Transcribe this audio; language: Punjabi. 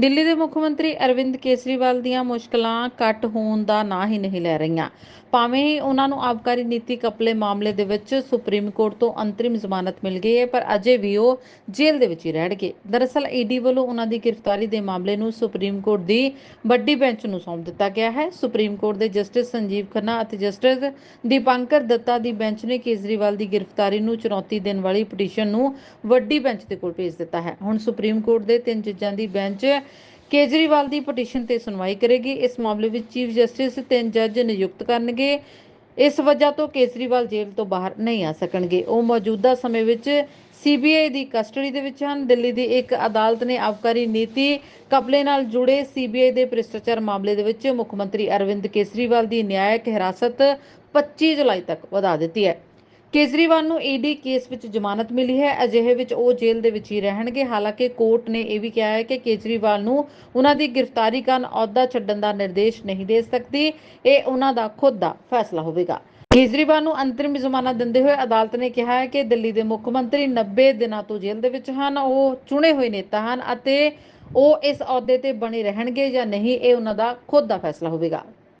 ਦਿੱਲੀ ਦੇ ਮੁੱਖ ਮੰਤਰੀ ਅਰਵਿੰਦ ਕੇਜਰੀਵਾਲ ਦੀਆਂ ਮੁਸ਼ਕਲਾਂ ਘੱਟ ਹੋਣ ਦਾ ਨਾਂ ਹੀ ਨਹੀਂ ਲੈ ਰਹੀਆਂ। ਭਾਵੇਂ ਉਹਨਾਂ ਨੂੰ ਆਬਕਾਰੀ ਨੀਤੀ ਕਪਲੇ ਮਾਮਲੇ ਦੇ ਵਿੱਚ ਸੁਪਰੀਮ ਕੋਰਟ ਤੋਂ ਅੰਤਰਿਮ ਜ਼ਮਾਨਤ ਮਿਲ ਗਈ ਹੈ, ਪਰ ਅਜੇ ਵੀ ਉਹ ਜੇਲ੍ਹ ਦੇ ਵਿੱਚ ਹੀ ਰਹਿਣਗੇ। ਦਰਅਸਲ, ਈਡੀ ਵੱਲੋਂ ਉਹਨਾਂ ਦੀ ਗ੍ਰਿਫਤਾਰੀ ਦੇ ਮਾਮਲੇ ਨੂੰ ਸੁਪਰੀਮ ਕੋਰਟ ਦੀ ਵੱਡੀ ਬੈਂਚ ਨੂੰ ਸੌਂਪ ਦਿੱਤਾ ਗਿਆ ਹੈ। ਸੁਪਰੀਮ ਕੋਰਟ ਦੇ ਜਸਟਿਸ ਸੰਜੀਵ ਖੰਨਾ ਅਤੇ ਜਸਟਿਸ ਦੀਪੰਕਰ ਦੱਤਾ ਦੀ ਬੈਂਚ ਨੇ ਕੇਜਰੀਵਾਲ ਦੀ ਗ੍ਰਿਫਤਾਰੀ ਨੂੰ ਚੁਣੌਤੀ ਦੇਣ ਵਾਲੀ ਪਟੀਸ਼ਨ ਨੂੰ ਵੱਡੀ ਬੈਂਚ ਦੇ ਕੋਲ ਭੇਜ ਦਿੱਤਾ ਹੈ। ਹੁਣ ਸੁਪਰੀਮ ਕੋਰਟ ਦੇ ਤਿੰਨ ਜੱਜਾਂ ਦੀ ਬੈਂਚ ਕੇਜਰੀਵਾਲ ਦੀ ਪਟੀਸ਼ਨ ਤੇ ਸੁਣਵਾਈ ਕਰੇਗੀ। ਇਸ ਮਾਮਲੇ ਵਿੱਚ ਚੀਫ ਜਸਟਿਸ ਤਿੰਨ ਜੱਜ ਨਿਯੁਕਤ ਕਰਨਗੇ। ਇਸ ਵਜ੍ਹਾ ਤੋਂ ਕੇਜਰੀਵਾਲ ਜੇਲ੍ਹ ਤੋਂ ਬਾਹਰ ਨਹੀਂ ਆ ਸਕਣਗੇ। ਉਹ ਮੌਜੂਦਾ ਸਮੇਂ ਵਿੱਚ ਸੀਬੀਆਈ ਦੀ ਕਸਟਡੀ ਦੇ ਵਿੱਚ ਹਨ। ਦਿੱਲੀ ਦੀ ਇੱਕ ਅਦਾਲਤ ਨੇ ਆਬਕਾਰੀ ਨੀਤੀ ਕਪਲੇ ਨਾਲ ਜੁੜੇ ਸੀਬੀਆਈ ਦੇ ਭ੍ਰਿਸ਼ਟਾਚਾਰ ਮਾਮਲੇ ਦੇ ਵਿੱਚ ਮੁੱਖ ਮੰਤਰੀ ਅਰਵਿੰਦ ਕੇਜਰੀਵਾਲ ਦੀ ਨਿਆਇਕ ਹਿਰਾਸਤ 25 ਜੁਲਾਈ ਤੱਕ ਵਧਾ ਦਿੱਤੀ ਹੈ। ਕੇਜਰੀਵਾਲ ਨੂੰ ਈਡੀ ਕੇਸ ਵਿੱਚ ਜ਼ਮਾਨਤ ਮਿਲੀ ਹੈ। ਅਜਿਹੇ ਵਿੱਚ ਉਹ ਜੇਲ੍ਹ ਦੇ ਵਿੱਚ ਹੀ ਰਹਿਣਗੇ। ਹਾਲਾਂਕਿ ਕੋਰਟ ਨੇ ਇਹ ਵੀ ਕਿਹਾ ਹੈ ਕਿ ਕੇਜਰੀਵਾਲ ਨੂੰ ਉਹਨਾਂ ਦੀ ਗ੍ਰਿਫਤਾਰੀ ਕਾਰਨ ਅਹੁਦਾ ਛੱਡਣ ਦਾ ਨਿਰਦੇਸ਼ ਨਹੀਂ ਦੇ ਸਕਦੀ। ਇਹ ਉਹਨਾਂ ਦਾ ਖੁਦ ਦਾ ਫੈਸਲਾ ਹੋਵੇਗਾ। ਕੇਜਰੀਵਾਲ ਨੂੰ ਅੰਤਰਿਮ ਜ਼ਮਾਨਤ ਦਿੰਦੇ ਹੋਏ ਅਦਾਲਤ ਨੇ ਕਿਹਾ ਹੈ ਕਿ ਦਿੱਲੀ ਦੇ ਮੁੱਖ ਮੰਤਰੀ 90 ਦਿਨਾਂ ਤੋਂ ਜੇਲ੍ਹ ਦੇ ਵਿੱਚ ਹਨ। ਉਹ ਚੁਣੇ ਹੋਏ ਨੇਤਾ ਹਨ ਅਤੇ ਉਹ ਇਸ ਅਹੁਦੇ ਤੇ ਬਣੇ ਰਹਿਣਗੇ ਜਾਂ ਨਹੀਂ, ਇਹ ਉਹਨਾਂ ਦਾ ਖੁਦ ਦਾ ਫੈਸਲਾ ਹੋਵੇਗਾ।